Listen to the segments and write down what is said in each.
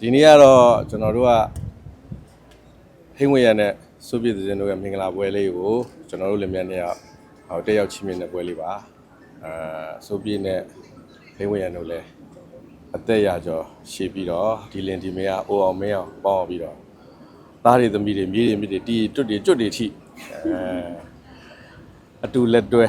ဒီနေ့ကတော့ကျွန်တော်တို့ကဟိမ့်ဝေရနဲ့စုပြည့်တဲ့တို့ရဲ့မင်္ဂလာပွဲလေးကိုကျွန်တော်တို့လည်းမြန်နေရဟောတက်ရောက်ချီးမြှင့်တဲ့ပွဲလေးပါအာစုပြည့်နဲ့ဟိမ့်ဝေရတို့လည်းအသက်ရကျော်ရှေ့ပြီးတော့ဒီလင်ဒီမေကအိုအောင်မင်းအောင်ပေါင်းအောင်ပြီးတော့သားတွေသမီးတွေမြေးတွေမြစ်တွေတီတွတ်တွေကျွတ်တွေထိအဲအတူလက်တွဲ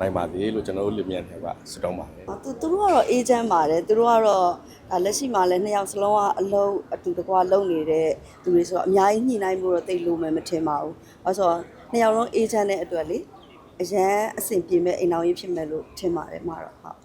နိုင်ပါသေးလို့ကျွန်တော်တို့လည်းမြန်နေပါဆုတောင်းပါတယ်။သူသူတို့ကတော့အေဂျင့်ပါတယ်သူတို့ကတော့ ဒါလက်ရှိမှာလည်းနှစ်ယောက်စလုံးကအလုံးအတူတကွလုပ်နေတဲ့သူတွေဆိုတော့အများကြီးညှိနှိုင်းမှုတော့တိတ်လို့မယ်မထင်ပါဘူး။ဘာလို့ဆိုတော့နှစ်ယောက်လုံးအေဂျင့်တဲ့အတွက်လေအရန်အဆင်ပြေမဲ့အိမ်အောင်ရေးဖြစ်မဲ့လို့ထင်ပါတယ်မှာတော့ဟုတ်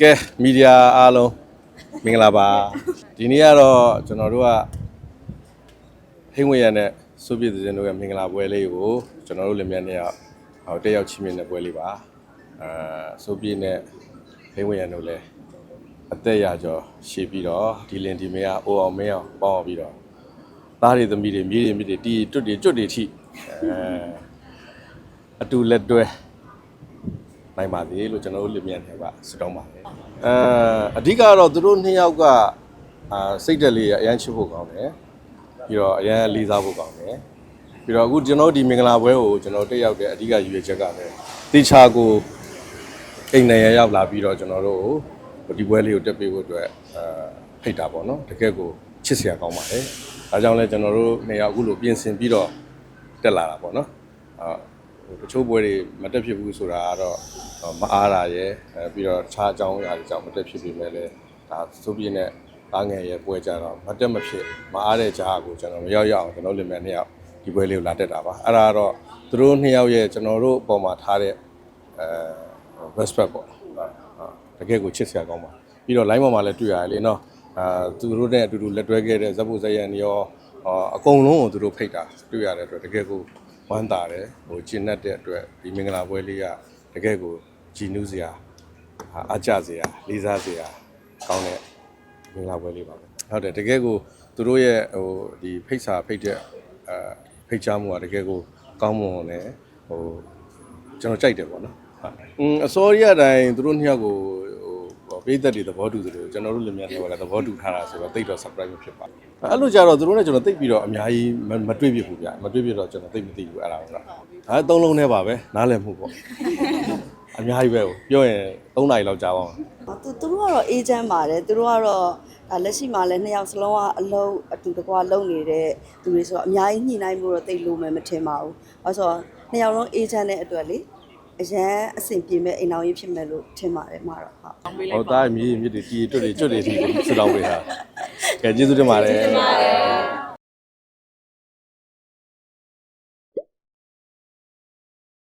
ကဲမီဒီယာအားလုံးမင်္ဂလာပါဒီနေ့ကတော့ကျွန်တော်တို့ကဟိမ့်ဝေရနဲ့စုပြည့်တဲ့တို့ရဲ့မင်္ဂလာပွဲလေးကိုကျွန်တော်တို့လည်းမြန်နေရဟောတက်ရောက်ချီးမြှင့်တဲ့ပွဲလေးပါအာစုပြည့်နဲ့ဟိမ့်ဝေရတို့လည်းအသက်ရကျော်ရှေ့ပြီးတော့ဒီလင်ဒီမေကအိုအောင်မင်းအောင်ပေါင်းအောင်ပြီးတော့သားတွေသမီးတွေမြေးတွေမြစ်တွေတီတွတ်တွေကျွတ်တွေထိအဲအတူလက်တွဲ နိုင်ပါသေးလို့ကျွန်တော်တို့လင်မြန်နေပါဆုတောင်းပါတယ်အဲအဓိကတော့သူတို့နှစ်ယောက်ကအာစိတ်တက်လေးအရန်ချစ်ဖို့ကောင်းတယ်ပြီးတော့အရန်လေးစားဖို့ကောင်းတယ်ပြီးတော့အခုကျွန်တော်တို့ဒီမင်္ဂလာပွဲကိုကျွန်တော်တက်ရောက်တဲ့အဓိကရည်ရွယ်ချက်ကလည်းတေချာကိုအိမ်နေရရောက်လာပြီးတော့ကျွန်တော်တို့ကိုဒီပွဲလေးကိုတက်ပေးဖို့အတွက်အာဖိတ်တာပေါ့နော်တကယ်ကိုချစ်စရာကောင်းပါတယ်ဒါကြောင့်လဲကျွန်တော်တို့နှစ်ယောက်အခုလိုပြင်ဆင်ပြီးတော့တက်လာတာပေါ့နော်အာဟို တချို့ပွဲတွေမတက်ဖြစ်ဘူးဆိုတာကတော့ဟိုမအားတာရယ်အဲပြီးတော့ခြားအကြောင်းအရာတွေကြောင့်မတက်ဖြစ်ပြီမဲ့လည်းဒါစိုးပြင်းနဲ့တားငယ်ရဲ့ပွဲကြတော့မတက်မဖြစ်မအားတဲ့ဂျားကိုကျွန်တော်မရောက်ရအောင်ကျွန်တော်လင်မြန်နှစ်ယောက်ဒီပွဲလေးကိုလာတက်တာပါအဲ့ဒါကတော့သူတို့နှစ်ယောက်ရဲ့ကျွန်တော်တို့အပေါ်မှာထားတဲ့အဲ respect ပေါ့ဟုတ်တကယ်ကိုချစ်စရာကောင်းပါပြီးတော့ line ပေါ်မှာလည်းတွေ့ရတယ်လေနော်အာသူတို့နဲ့အတူတူလက်တွဲခဲ့တဲ့ဇက်ဖို့ဇက်ရန်ရောအာအကုန်လုံးကိုသူတို့ဖိတ်တာတွေ့ရတဲ့အတွက်တကယ်ကို ဝမ်းသာတယ်ဟိုကျင့်တတ်တဲ့အတွက်ဒီမင်္ဂလာပွဲလေးကတကယ်ကိုကြည်နူးစရာအာအားကျစရာလေးစားစရာကောင်းတဲ့မင်္ဂလာပွဲလေးပါပဲဟုတ်တယ်တကယ်ကိုသူတို့ရဲ့ဟိုဒီဖိတ်စာဖိတ်တဲ့အာဖိတ်ချမှုကတကယ်ကိုကောင်းမွန်တယ်ဟိုကျွန်တော်ကြိုက်တယ်ပေါ့နော်ဟုတ်อืมအစောရီအတိုင်းသူတို့နှစ်ယောက်ကို ဟိုပေးသက်တွေသဘောတူသလိုကျွန်တော်တို့လည်းမြန်နေပါလားသဘောတူထားတာဆိုတော့တိတ်တော့ surprise ဖြစ်ပါအဲ့လိုကြတော့သူတို့နဲ့ကျွန်တော်တိတ်ပြီးတော့အများကြီးမမတွေ့ဖြစ်ဘူးဗျမတွေ့ဖြစ်တော့ကျွန်တော်တိတ်မသိဘူးအဲ့ဒါကတော့အဲသုံးလုံးနဲ့ပါပဲနားလည်မှုပေါ့အများကြီးပဲဟိုပြောရင်3နာရီလောက်ကြာပါမယ်။သူသူတို့ကတော့အေဂျင့်ပါတယ်သူတို့ကတော့ဒါလက်ရှိမှာလည်းနှစ်ယောက်စလုံးကအလုံးအတူတကွလုပ်နေတဲ့သူတွေဆိုတော့အများကြီးညှိနှိုင်းမှုတော့တိတ်လို့မယ်မထင်ပါဘူး။ဘာလို့ဆိုတော့နှစ်ယောက်လုံးအေဂျင့်တဲ့အတွက်လေ အရန်အဆင်ပြေမဲ့အိမ်အောင်ရေးဖြစ်မဲ့လို့ထင်ပါတယ်မှာတော့ဟုတ်ဟောသားမြေမြစ်တွေတီတွတ်တွေကျွတ်တွေတီဆူတောင်းပေးတာကဲကျေးဇူးတင်ပါတယ်